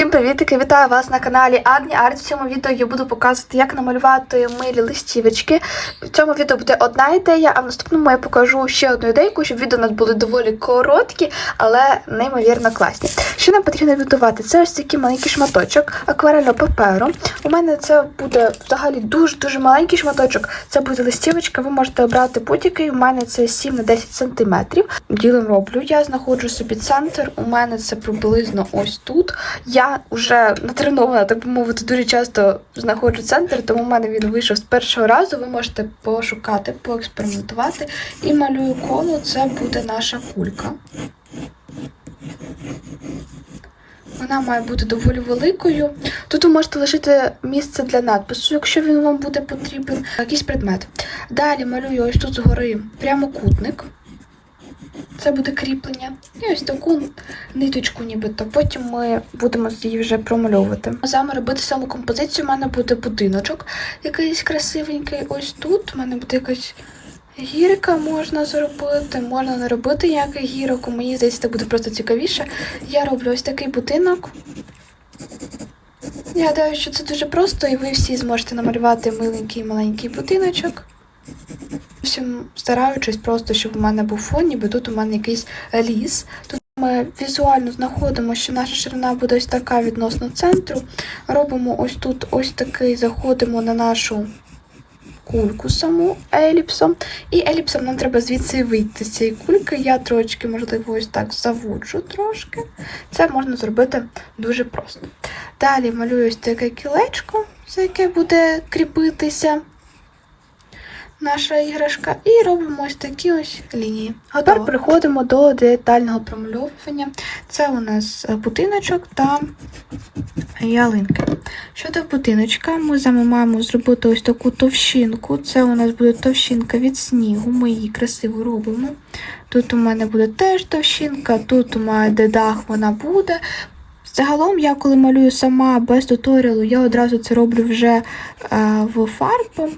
Всім привітики! Вітаю вас на каналі Агні Арт. В цьому відео я буду показувати, як намалювати милі листівочки. В цьому відео буде одна ідея, а в наступному я покажу ще одну ідейку, щоб відео у нас були доволі короткі, але неймовірно класні. Що нам потрібно підготувати? Це ось такий маленький шматочок акварельного паперу. У мене це буде взагалі дуже-дуже маленький шматочок. Це буде листівочка, ви можете обрати будь-який. У мене це 7 на 10 см. Ділом роблю. Я знаходжу собі центр. У мене це приблизно ось тут. Я вже натренована, так би мовити, дуже часто знаходжу центр, тому в мене він вийшов з першого разу. Ви можете пошукати, поекспериментувати. І малюю коло, це буде наша кулька. Вона має бути доволі великою. Тут ви можете лишити місце для надпису, якщо він вам буде потрібен, якийсь предмет. Далі малюю ось тут згори прямокутник. Це буде кріплення. І ось таку ниточку, нібито. Потім ми будемо її вже промальовувати. Саме робити саму композицію. У мене буде будиночок якийсь красивенький. Ось тут. У мене буде якась гірка можна зробити. Можна не робити ніяких гірок. Мені здається, це буде просто цікавіше. Я роблю ось такий будинок. Я гадаю, що це дуже просто, і ви всі зможете намалювати миленький маленький будиночок. Стараючись просто, щоб у мене був фон, ніби тут у мене якийсь ліс. Тут ми візуально знаходимо, що наша ширина буде ось така відносно центру. Робимо ось тут ось такий, заходимо на нашу кульку саму еліпсом. І еліпсом нам треба звідси вийти з цієї кульки. Я трошки, можливо, ось так заводжу трошки. Це можна зробити дуже просто. Далі малюю ось таке кілечко, за яке буде кріпитися наша іграшка, і робимо ось такі ось лінії. Тепер переходимо до детального промальовування. Це у нас е, будиночок та ялинки. Щодо будиночка, ми з вами маємо зробити ось таку товщинку. Це у нас буде товщинка від снігу. Ми її красиво робимо. Тут у мене буде теж товщинка, тут у мене де дах вона буде. Загалом, я коли малюю сама без туторіалу, я одразу це роблю вже е, в фарбу.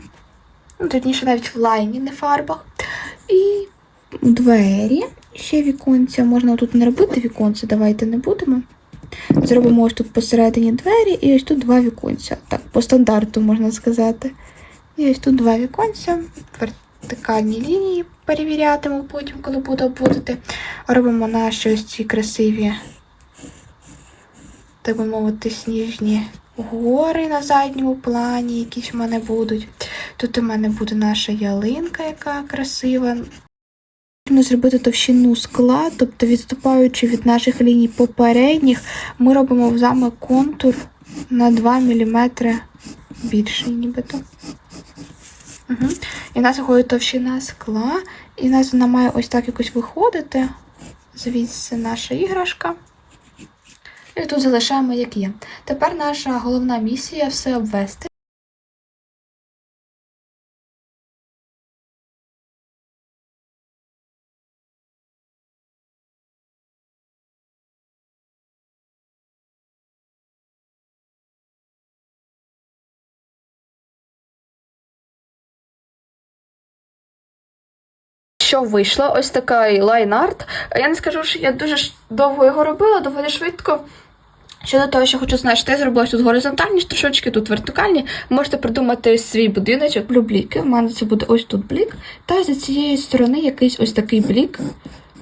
Ну, точніше, навіть в лайні, не фарбах. І двері. Ще віконця. Можна тут не робити віконця, давайте не будемо. Зробимо ось тут посередині двері і ось тут два віконця. Так, по стандарту можна сказати. І ось тут два віконця, вертикальні лінії перевірятиму потім, коли буду обводити. Робимо наші ось ці красиві, так би мовити, сніжні гори на задньому плані, якісь в мене будуть. Тут у мене буде наша ялинка, яка красива. Потрібно зробити товщину скла, тобто відступаючи від наших ліній попередніх, ми робимо з вами контур на 2 мм більший, нібито. Угу. І в нас виходить товщина скла, і в нас вона має ось так якось виходити. Звідси наша іграшка. І тут залишаємо, як є. Тепер наша головна місія все обвести. Що вийшло? Ось такий лайн-арт. Я не скажу, що я дуже довго його робила, доволі швидко. Щодо того, що хочу значити, я зробила тут горизонтальні трошечки, тут вертикальні. Можете придумати свій будиночок. Люблю бліки. У мене це буде ось тут блік. Та за цієї сторони якийсь ось такий блік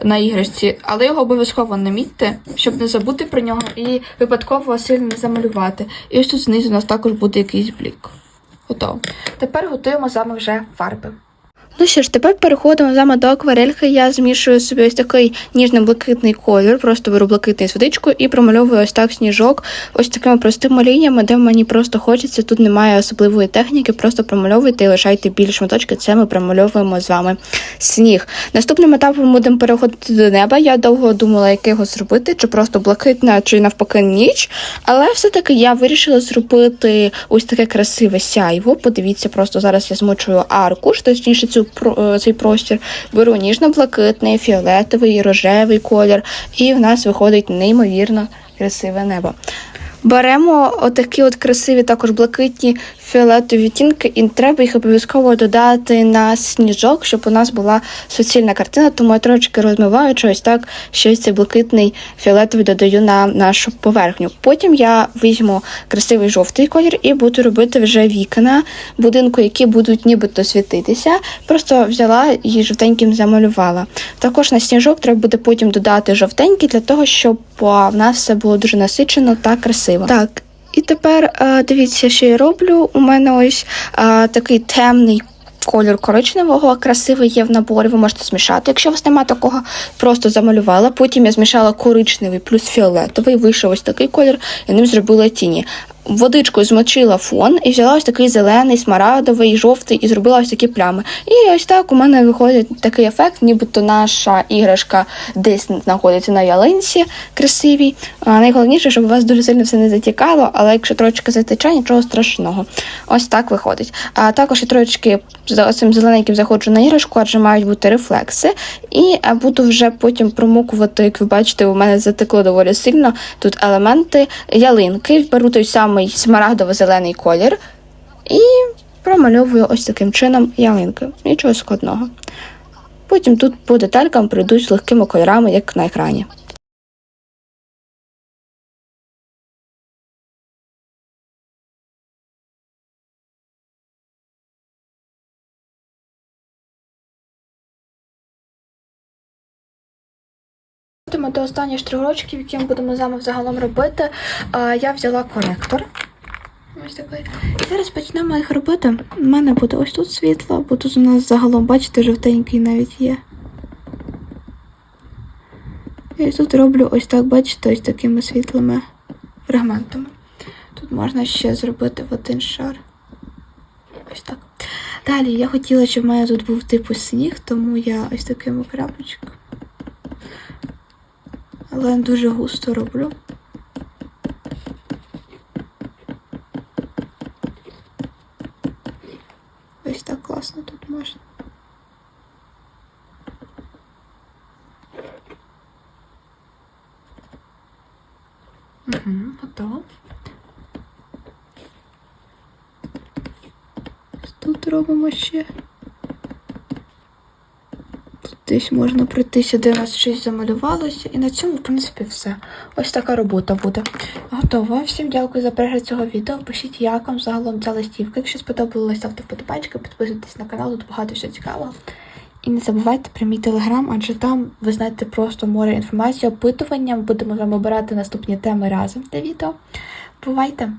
на іграшці, але його обов'язково не мітьте, щоб не забути про нього і випадково сильно не замалювати. І ось тут знизу у нас також буде якийсь блік. Готово. Тепер готуємо вами вже фарби. Ну що ж, тепер переходимо саме до акварельки. Я змішую собі ось такий ніжно-блакитний колір, просто беру блакитний з водичкою і промальовую ось так сніжок, ось такими простими лініями, де мені просто хочеться. Тут немає особливої техніки, просто промальовуйте і лишайте білі шматочки. Це ми промальовуємо з вами сніг. Наступним етапом будемо переходити до неба. Я довго думала, як його зробити, чи просто блакитна, чи навпаки ніч. Але все-таки я вирішила зробити ось таке красиве сяйво. Подивіться, просто зараз я змочую аркуш, точніше цю е, цей простір. Беру ніжно-блакитний, фіолетовий, рожевий колір, і в нас виходить неймовірно красиве небо. Беремо отакі от красиві, також блакитні фіолетові відтінки, і треба їх обов'язково додати на сніжок, щоб у нас була суцільна картина, тому я трошки розмиваю ось так, що ось цей блакитний фіолетовий додаю на нашу поверхню. Потім я візьму красивий жовтий колір і буду робити вже вікна будинку, які будуть нібито світитися. Просто взяла і жовтеньким замалювала. Також на сніжок треба буде потім додати жовтенький для того, щоб в нас все було дуже насичено та красиво. Так, і тепер е, дивіться, що я роблю. У мене ось е, такий темний. Колір коричневого красивий є в наборі, ви можете змішати. Якщо у вас немає такого, просто замалювала. Потім я змішала коричневий плюс фіолетовий, вийшов ось такий колір, і ним зробила тіні. Водичкою змочила фон і взяла ось такий зелений, смарагдовий, жовтий і зробила ось такі плями. І ось так у мене виходить такий ефект, нібито наша іграшка десь знаходиться на ялинці красивій. А найголовніше, щоб у вас дуже сильно все не затікало, але якщо трошки затече, нічого страшного. Ось так виходить. А також я трошки за цим зелененьким заходжу на іграшку, адже мають бути рефлекси. І буду вже потім промокувати, як ви бачите, у мене затекло доволі сильно. Тут елементи ялинки. Беру той самий смарагдово-зелений колір і промальовую ось таким чином ялинки. Нічого складного. Потім тут по деталькам прийдуть легкими кольорами, як на екрані. До останніх штрихочків, які ми будемо з вами взагалом робити. Я взяла коректор. Ось такий. І зараз почнемо їх робити. У мене буде ось тут світло, бо тут у нас загалом, бачите, жовтенький навіть є. І тут роблю ось так, бачите, ось такими світлими фрагментами. Тут можна ще зробити в один шар. Ось так. Далі я хотіла, щоб в мене тут був типу сніг, тому я ось такими крапочками але дуже густо роблю. Ось так класно тут можна. Угу, готово. Тут робимо ще. Десь можна пройтися, де у нас щось замалювалося. І на цьому, в принципі, все. Ось така робота буде. Готова. Всім дякую за перегляд цього відео. Пишіть, як вам загалом ця листівка. Якщо сподобалось, ставте вподобайки, підписуйтесь на канал, тут багато всього цікавого. І не забувайте про телеграм, адже там ви знаєте просто море інформації, опитування. Будемо з вами обирати наступні теми разом для відео. Бувайте!